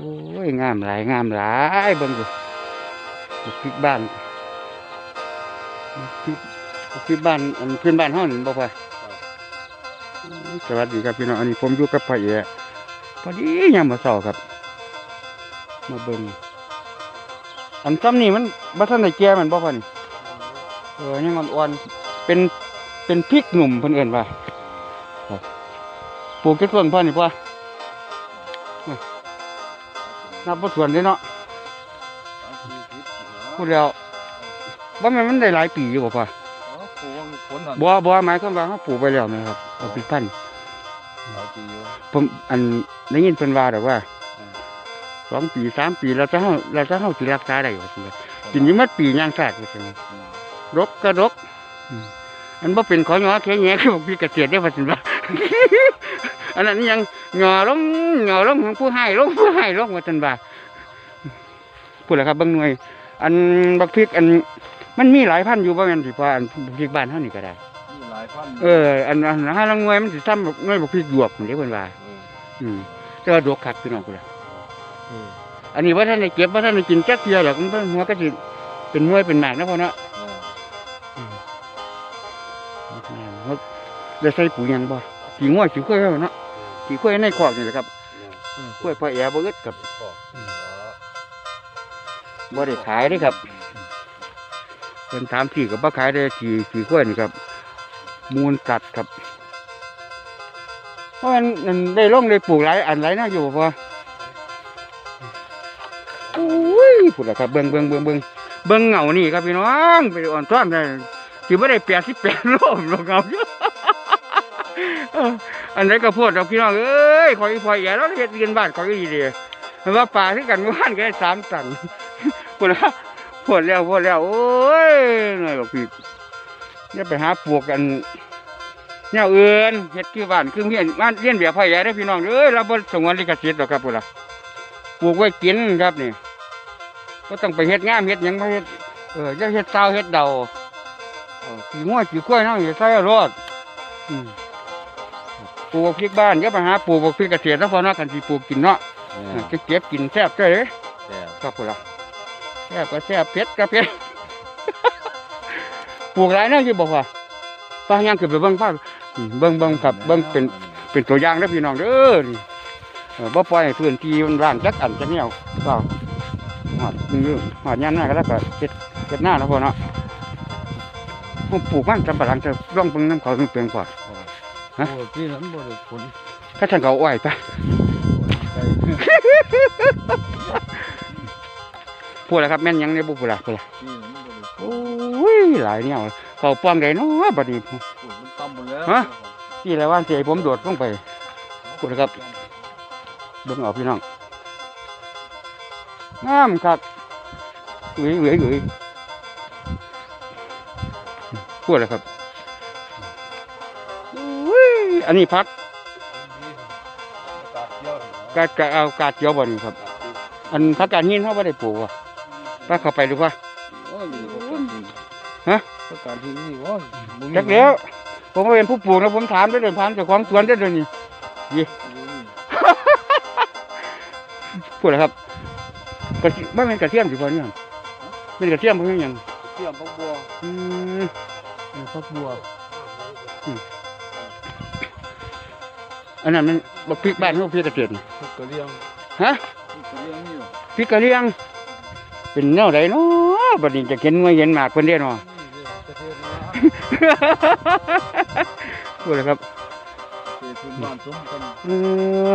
หลายงามหลายเบิ่งดูบักพริกบ้านบักพริกบักพริกบ้านอันเพื่อนบ้านเฮานี่บ่พ่อสวัสดีครับพี่น้องอันนี้ผมอยู่กับพ่อเอ๋พอดียามมื้อครับ มาเบิ่งอันซ้ำนี่มันบ่ทันได้แก่แมันบ่พ่อนี่เออยังอ่อนๆเป็นเป็นพริกหนุ่มเพิ่นเอิ้นว่าปลูกจักต้นพ่อนี่พ่อ นับบ่ถ้วนเด้เนาะพูดแล้วว่ามันมันได้หลายปีอยู่บ่พ่อบ่บ่หมายความว่าเขาปลูกไปแล้วแม่นครับเอาพริกพันธุ์ผมอันได้ยินเพิ่นว่าดอกว่าอืมสองปีสามปีแล้วถ้าเฮาแล้วถ้าเฮาสิรักษาได้ว่าซั่นว่ากินอยู่มัดปีย่างซากว่าซั่นว่ารกก็รกอืมอันบ่เป็นขอหยอแค่แงคือบอกพี่เกษตรได้ว่าซั่นว่า อันนั้นยังหงอลงหงอลงของผู้ให้ลงผู้ให้ลงว่าซั่นว่าพูดแล้วครับเบางหน่วย อันบักพริกอันมันมีหลายพันธุ์อยู่บ่แม่นสิพออันบักพริกบ้านเฮานี่ก็ได้มีหลายพันเอออันอันห้าลังหน่วยมันสิซ้ำบักหน่วยบักพริกหยวกนี่เด้เพิ่นว่าอืมแต่ว่าดกคักพี่น้องพุ่นล่ะอันนี้ว่าท่านได้เก็บว่าท่านได้กินจักเที่ยหรอกมันหัวก็สิเป็นหน่วยเป็นหมากนะพ่อเนาะได้ใส่ปุ๋ยหยังบ่ขี้งัวขี้ข้วยเฮาเนาะ ขี้ข้วยในคอกนี่แหละครับข้วยพ่อแอบ่อึดกับบ่ได้ขายเด้ครับเพิ่นถามที่กับบ่ขายได้กี่กี่กล้วยนี่ครับ มูลสัตว์ครับเพราะมันมันได้ลงได้ปลูกหลายอันหลายหน้าอยู่บ่พออุ้ยพูดแล้วครับเบิ่งเบิ่งเบิ่งเบิ่งเบิ่งเหงานี่ครับพี่น้องไปอ่อนซ้อนได้สิบ่ได้88โลลงเหงาอยู่เออ อันไหนก็พูดดอกพี่น้องเอ้ยขอยอีพอยแย่แล้วเฮ็ดเรียนบ้านขอยก็ดีเด้มันว่าป่าคือกันเมื่านก็ได้สามตันพูดแล้วพูดแล้วพูดแล้วโอ้ยหน่อยบอกพี่เนี่ยไปหาปลูกกันเนี่ยเอื่นเฮ็ดคือบ้านคือเมียนบ้านเลี้ยนเบียร์พ่อใหญ่ได้พี่น้องเอ้ยเราบ่สงวนลิขสิทธิ์หรอกครับพุ่นล่ะปลูกไว้กินครับนี่ก็ต้องไปเฮ็ดงามเฮ็ดยังบ่เฮ็ดเอออย่าเฮ็ดเต้าเฮ็ดเดาเออขี้งัวขี้ควายเนาะอย่าใส่เอารอดอืม ปลูกพริกบ้านอย่าไปหาปลูกพริกเกษตรแล้วพอเนาะกันสิปลูกกินเนาะเออจะเก็บกินแซ่บเจ้ยเด้ครับพุ่นละแซ่บก็แซ่บเผ็ดก็เผ็ดปลูกหลายเนาะอยู่บอกว่าป้ายังขึ้นไปเบิ่งฟ้าอืมเบิ่งเบิ่งครับเบิ่งเป็นเป็นตัวอย่างเด้อพี่น้องเด้อนี่เออบ่ปล่อยให้พื้นที่มันว่างจักอันจักแนวก็หอดนี่หอดยามหน้าก็แล้วก็เฮ็ดเฮ็ดหน้าเนาะพ่อเนาะผมปลูกมันจำปะหลังจะร่องเบิ่งน้ำเขาเปลียงกว่า ฮะโอ้ที่นั้นบ่ได้ผลถ้าฉันเขาอ้อยไปไก่พูดแล้วครับแม่นยังเนี่ยบุพูดละพูดละที่นั้นบ่ได้ผลโอ้ยหลายแนวเขาป้องได้เนาะบัดนี้ผลมันต่ำหมดแล้วฮะที่ไรว่าเสียผมโดดลงไปพูดนะครับเบิ่งเอาพี่น้องงามครับเหลือยเหลือยเหลือยพูดเลยครับ อุ้ยอันนี้พักกาดเยอะกาดกาเอากาดเจียวบ่นี่ครับ อันพักกาดหินเขาไม่ได้ปลูกอะป้าเข้าไปดูว่าโอ้ยนี่ก็การทิ้งฮะก็การทิ้งนี่โอ้ยบ่มีจักเดียวผมก็เป็นผู้ปลูกนะผมถามได้เลยถามเจ้าของสวนได้เลยนี่บ่มีพูดเลยครับกระเทียมไม่เป็นกระเทียมสิพอเนี่ยเป็นกระเทียมเพื่อหยังเทียมพักบัวอืมเออฟักบัว อืมอันนั้นมันบักพริกบ้านเขาพริกเกษตรนี่พักกะเลียงฮะพักกะเลียงนี่อยู่พริกกะเหรียงเป็นแนวใดเนาะบัดนี้จะเห็นหน่วยเห็นหมากเพิ่นเด้เนาะนี่เด้อประเทศนี้พูดเลยครับเขตพื้นบ้านสมกันเออ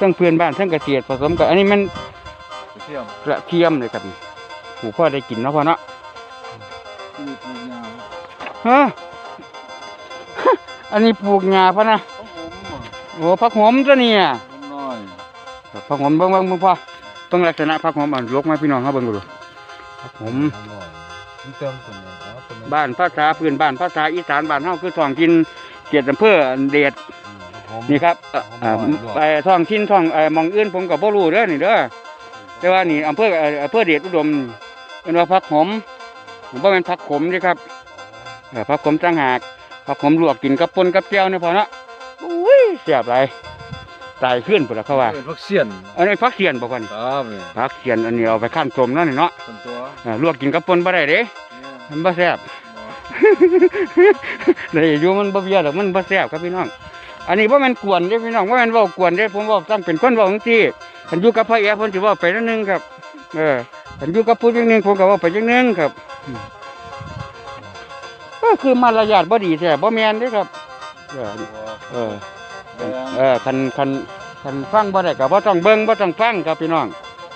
ทั้งเพื่อนบ้านทั้งเกษตรผสมกันอันนี้มันกระเทียมกระเทียมเลยครับนี่ผูกพ่อได้กินเนาะพ่อเนาะที่ปลูกยาวฮะอันนี้ปลูกหญ้าพ่อนะต้ องอมอะโอ้ผักหอมตัวนี้อะอมน้อยครับผักหอมเบิ่งเบิ่งเบิ่งพ่อเบิ่งลักษณะผักหอมอะลกมาพี่น้องเฮาเบิ่งดูผักหอมอร่อยมันเติมตัวนี้เนาะตัวนี้บ้านภาษาพื้นบ้านภาษาอีสานบ้านเฮาคือท้องถิ่นเกียรติอำเภอเดชอืมหอมนี่ครับเอ่อเอ่อหอมหวานไปท้องถิ่นท้องเอ่อหมองอื่นผมก็บ่รู้เด้อนี่เด้อแต่ว่านี่อำเภอเอ่ออำเภอเดชอุดมเป็นว่าผักหอมบ่แม่นผักขมเด้ครับเออผักขมต่างหากผักขมลวกกินกับป่นกับแจ่วเนี่ยพอเนาะอุ้ย แซ่บหลายตายขึ้นพุ่นล่ะเขาว่า เป็นพักเสียนอันนี้พักเสียนบ่พ่อนี่ครับนี่พักเสียนอันนี้เอาไปคั่นต้มนั่นนี่เนาะส่วนตัวอ่าลวกกินกับป่นบ่ได้เด้เนี่ยมันบ่แซ่บเลยอยู่มันบ่เบียดหรอกมันบ่แซ่บครับพี่น้อง อันนี้บ่แม่นกวนเด้พี่น้องบ่แม่นเว้ากวนเด้ผมเว้าตั้งเป็นคนเว้าจังซี่คันอยู่กับพระเอกเพิ่นสิเว้าไปจังนึงครับ เออคันอยู่กับผู้จังนึงผมก็เว้าไปจังนึงครับอืมก็คือมารยาทบ่ดีแท้บ่แม่นเด้ครับเออ เออ เออคันคันคันฟังบ่ได้ก็บ่ต้องเบิ่งบ่ต้องฟังครับพี่น้อง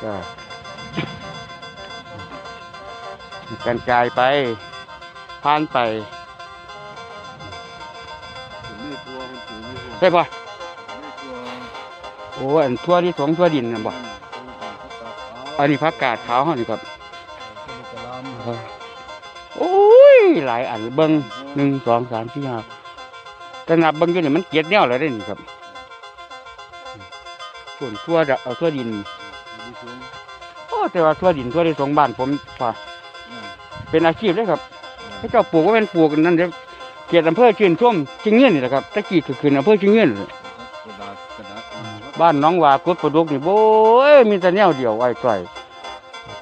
เออกันกายไปผ่านไปมีตัวมันถือมีตัวได้บ่มีตัวโอ้อันทั่วที่สงทั่วดินน่ะบ่อันนี้ผักกาดขาวเฮานี่ครับโอ้ยหลายอันเบิ่งหนึ่งสองสามสี่ห้า แต่นับเบิ่งอยู่นี่มันเกียดแนวแล้วเด้นี่ครับส่วนทั่วดะเอาทั่วดินโอ้แต่ว่าทั่วดินทั่วที่สงบ้านผมว่าเป็นอาชีพเลยครับให้เจ้าปลูกว่าเป็นปลูกนั่นเด้อเขตอำเภอชื่นชมชิงเงื่อนนี่แหละครับตะกี้คือคืนอำเภอชิงเงื่อนนั่นแหละกระดาษกระดาษบ้านหน้องวากดประดุกนี่โอ้ยมีแต่แนวเดียวไว้ก่อย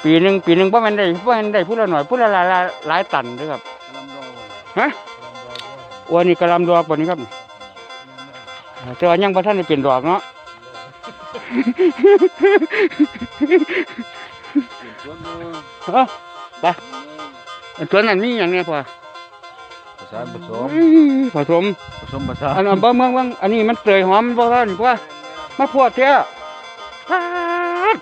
ปีหนึ่งปีหนึ่งบ่แม่นได้บ่แม่นได้ผู้ละหน่อยผู้ละหลายหลายหลายตันเด้อครับลำดอกฮะโอ้อันนี้กระลำดอกปนี้ครับแต่ว่ายังบ่ทันได้เป็นดอกเนาะสวนมือเอ้าอันส่วนนั้นมีหยังเนี่ยพ่อประสานผสมอื้อผสมผสมประสานอันนั้นเบิ่งเบิ่งเบิ่งอันนี้มันเตยหอมบ่ท่านพ่อมาพวดแท้ปาด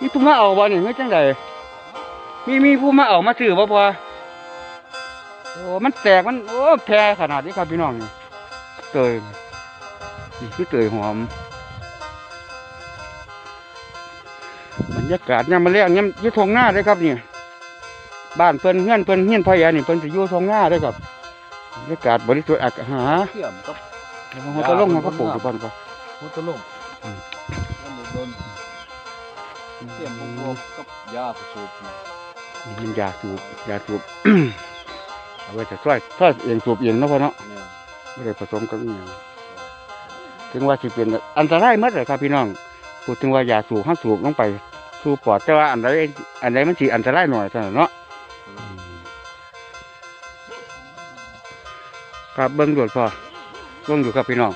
มีผู้มาเอาบ่นี่เฮ็ดจังไดมีมีผู้มาเอามาซื้อบ่พ่อ โอ้ มันแตกมันโอ้แพรขนาดนี้ครับพี่น้องนี่เตยนี่คือเตยหอมบรรยากาศยามมาเลี้ยงยามอยู่ทงหน้าเลยครับนี่บ้านเพิ่นเฮือนเพิ่นเฮียนพ่อแย่นี่เพิ่นสิอยู่ทงหน้าเลยครับบรรยากาศบริสุทธิ์อากาศหาเทียมกับเขาตะลงเขาก็ปลูกอยู่บ้านก็พุทธลงนั่นโดนเทียมบวกกับยาผสมมันยาสูบยาสูบ เอาไว้จะช่วยช่วยเองสูบเองเนาะพ่อเนาะเนี่ยไม่ได้ผสมกับอีหยังถึงว่าสิเป็นอันตรายหมดเลยครับพี่น้องพูดถึงว่ายาสูบห้าสูบลงไป สู่ปอดแต่ว่าอันใดอันใดมันสิอันตรายหน่อยเท่านั้นเนาะครับเบิ้งโดดพอเบิ้งอยู่ครับพี่น้อง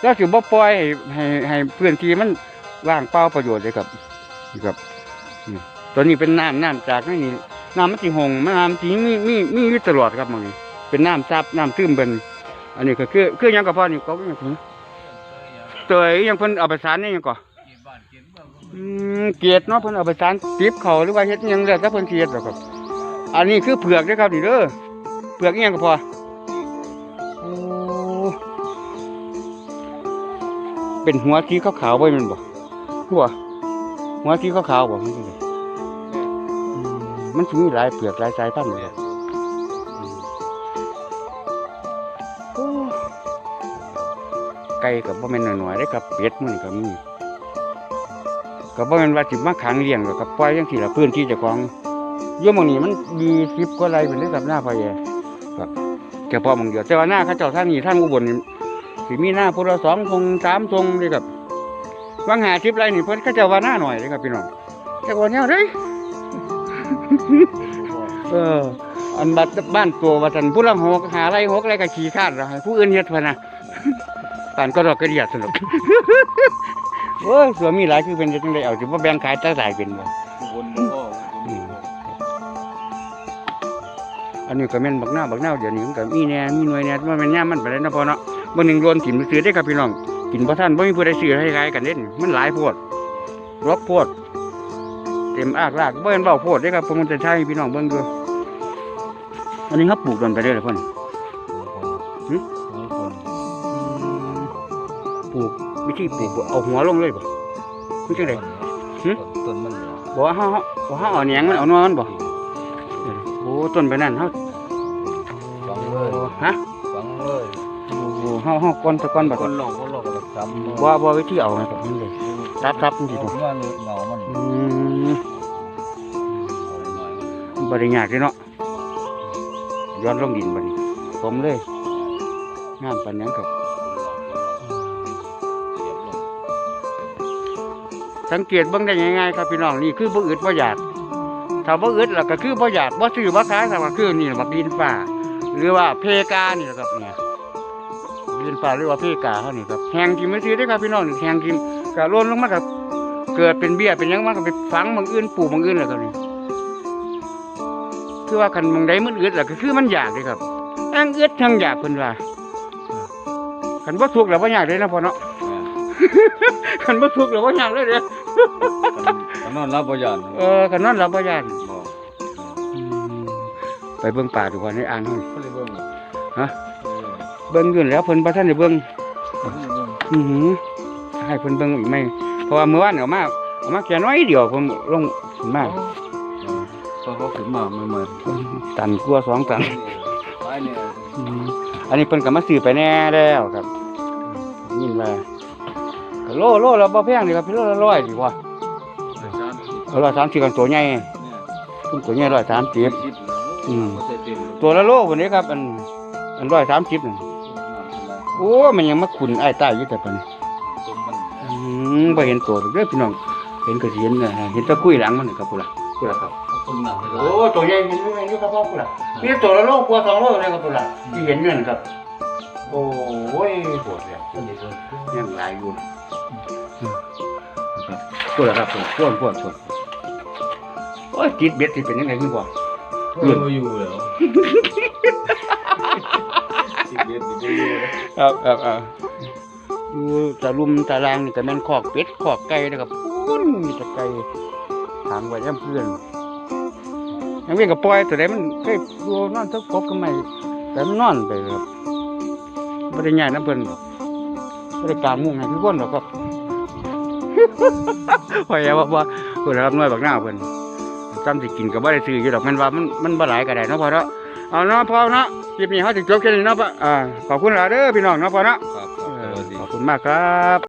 แล้วสิบ่ปล่อยให้ให้ให้พื้นที่มันว่างเปล่าประโยชน์เลยครับนี่ครับนี่ตัวนี้เป็นน้ำน้ำจากนี่ น้ำมันสิหงน้ำสิมีมีมีอยู่ตลอดครับมันนี้เป็นน้ำซับน้ำซึมเป็นอันนี้ก็คือคือหยังกับพ่อนี่ก็ยังถึงเตยยังเพิ่นเอาไปสารนี่ยังก่ออืมเกียรติเนาะเพิ่นเอาไปสารติบเขาหรือว่าเฮ็ดยังแล้วแต่เพิ่นสิเฮ็ดดอกครับอันนี้คือเผือกเด้อครับนี่เด้อเผือกยังก็พอโอ้เป็นหัวสีขาวๆไว้มันบ่หัวหัวสีขาวๆบ่มันเป็นไง มันสิมีหลายเปลือกหลายสายพันธุ์เลยโอ้ไก่กับบ่แม่นน้อยๆเด้อครับเป็ดมื้อนี้ก็มีก็บ่แม่นว่าสิมาขังเลี้ยงหรอกครับปล่อยจังซี่ละพื้นที่เจ้าของอยู่หม้องนี้มัน20กว่าไร่เป็นเด้อครับหน้าพ่อแย่ครับเฉพาะหมองเดียวแต่ว่าหน้าเข้าเจ้าท่างนี้ท่างอุบลนี่สิมีหน้าพลสองทงสามทงเลยครับวางหาทิพไรนี่เพิ่นข้าเจ้าว่าหน้าหน่อยเลยครับพี่น้องแต่ว่าเนี่ยเด้ย เออ อันบัดบ้านตัวว่าสันผู้ละหกหาไรหกไรก็ขี่ข้านเราให้ผู้อื่นเฮ็ดพะนะปานก็ดอกกระเดียดสนุกโอ้ยเสือมีหลายคือเป็นจังไดเอาสิบ่แบ่งขายตาสายเป็นบ่บนบ่อันนี้ก็แม่นบักหน้าบักหน้าเดี๋ยวนี้มันก็มีแหน่มีหน่วยแหน่ว่าแม่นย่ามมันไปแล้วนาะพอเนาะบางหนึ่งโดนถิ่มซื้อได้ครับพี่น้องกินพระท่านบ่มีผู้ใดซื้อให้ขายกันเด่นมันหลายโพดรกโพด เต็มอากลากบ่เห็นเบาโพดได้ครับผมมันจะใช้ให้พี่น้องเบิ่งดูอันนี้ครับปลูกโดนไปเรื่อยเลยพ่นปลูกวิธีปลูกบ่เอาหัวลงเลยบ่คือจังไดต้นมันเนี่ยบ่ว่าเฮาเฮาบ่เฮาเอาแหนงมันเอานอนบ่โอ้ต้นไปนั่นเฮาฟังเลยฮะฟังเลยโอ้โหเฮาเฮาก้อนตะก้อนแบบคนหลอกคนหลอกก็ทำว่าว่าวิธีเอาไงแบบนี้เลย กับครับจริงๆมันเหงามันบริยากเลยเนาะย้อนลงดินบันสมเลยงานปันยังกับสังเกตเบ้างได้ง่ายๆครับพี่น้องนี่คือบ่อึดบ่อยากถ้าบ่อึดแล้วก็คือบ่อยากบ่ซื้อบ่ขายแต่ว่าคือนี่แบบดินฝ่าหรือว่าเพกานี่ครับเนี่ยดินฝ่าหรือว่าเพกาเขานี่ครับแหงกินไม่ซื้อได้ครับพี่น้องแหงกิน ก็ร่นลงมากับเกิดเป็นเบี้ยเป็นหยังมาก็ไปฝังบางอื่นปลูกบางอื่นแหละครับนี่คือว่าคันบางใดมันอึดแหละก็คือมันอยากเลยครับทั้งอึดทั้งอยากเพิ่นว่าคันบ่ทุกข์แล้วบ่อยากเลยนะพ่อเนาะ คันบ่ทุกข์แล้วบ่อยากเลยเด้อกันนอนรับบ่ยานเออคันนอนหลับบ่อยากบ่อืมไปเบิ่งป่าดูก่อนในอ่างเฮาเขาเลยเบิ่งฮะเบิ่งอยู่แล้วเพิ่นบ่ทันได้เบิ่งเขาเลยเบิ่งอือหือ ให้เพิ่นเบิ่งอีกไหมเพราะว่าเมื่อวานเอามาเอามาแค่น้อยเดียวผมลงขึ้นมาพอเขาขึ้นมาเหมือนตันกลัวาสองตันไปเนี่ยอืมอันนี้เพิ่นก็มาซื้อไปแน่แล้วครับยินว่าก็โลโลละบ่แพงนี่ครับพี่โลละร้อยดีกว่าอาจารย์เอาร้อยสามสิบกันตัวใหญ่เนี่ยตุ้มตัวใหญ่ร้อยสามสิบคิดอืมบ่ใช่เต็มตัวละโลวันนี้ครับอันอันร้อยสามสิบนั่นโอ้มันยังมาขุนไอ้ายใต้อยู่แต่ปานนี้ตรงมัน อืมบ่เห็นตัวเด้อพี่น้อง เห็นก็สิเห็นน่ะเห็นแตะคุยหลังมันนี่ครับพุ่นล่ะพุ่นล่ะครับคนหนักเลยโอ้ตัวใหญ่เห็นไหมนี่ครับพ่อคุณล่ะมีตัวละโลกว่าสองโลเลยครับคุณล่ะที่เห็นอยู่นะครับ โอ้ยปวดเลยยังหลายอยู่ครับปวดครับปวดปวดปวดโอ้ยจิตเบ็ดที่เป็นยังไงคือบ่เอออยู่แล้วสิเบียดสิอยู่แล้ว ครับครับครับ ดูตะลุมตะรางนี่ก็แม่นคอกเป็ดคอกไก่นะครับปุ้นมีแตะไก่ทางไว้ย่ำเพื่อนยังเวียนกับปล่อยตัวใดมันเคยดูนอนทุกพบกันใหม่แต่มันนอนไปครับไม่ได้ง่ายน้ำเพิ่นหรอกไม่ได้กลางมุ้งให้ทุกคนหรอกครับพอยาว่าว่าเพิ่อนรับน้อยบักหน้าเพิ่อนจำสิกินก็บ่ได้ซื้ออยู่ดอกมันว่ามันมันบ่หลายก็ได้เนาะพอเนาะเอาเนาะพอเนาะคลิปนี้เฮาสิจบแค่นี้เนาะปะอ่าขอบคุณหลายเด้อพี่น้องเนาะพอเนาะ คุณมากครับ